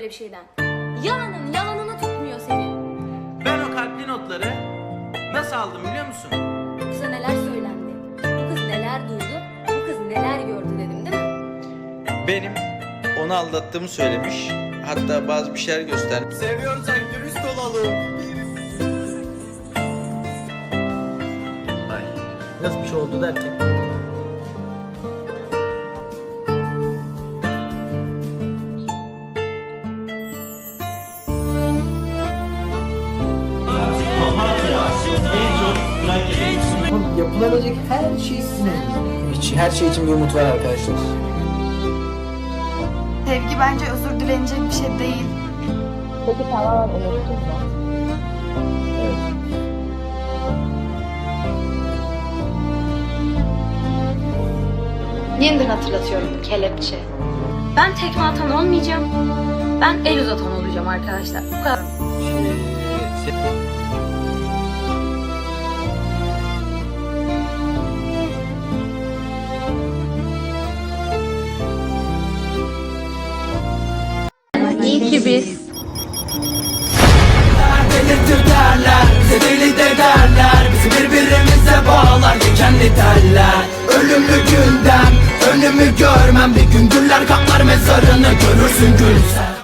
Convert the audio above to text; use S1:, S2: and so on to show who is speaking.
S1: bir şeyden. Yalanın yalanını tutmuyor senin.
S2: Ben o kalpli notları nasıl aldım biliyor musun?
S1: Bu kıza neler söylendi. Bu kız neler duydu. Bu kız neler gördü dedim değil mi?
S3: Benim onu aldattığımı söylemiş. Hatta bazı bir şeyler göstermiş.
S4: Seviyorsak dürüst olalım.
S2: Ay.
S4: Nasıl bir şey oldu derken? Yapılabilecek her şey sizin elinizde. Hiç, her şey için bir umut var arkadaşlar.
S5: Sevgi bence özür dilenecek bir şey değil.
S6: Yeniden hatırlatıyorum bu kelepçe. Ben tekme atan olmayacağım. Ben el uzatan olacağım arkadaşlar. Bu kadar. İyi ki biz
S7: Delirtir derler Bize deli de derler Bizi birbirimize bağlar dikenli teller Ölümlü gündem Önümü görmem. Bir gün güller kaplar mezarını Görürsün gülsen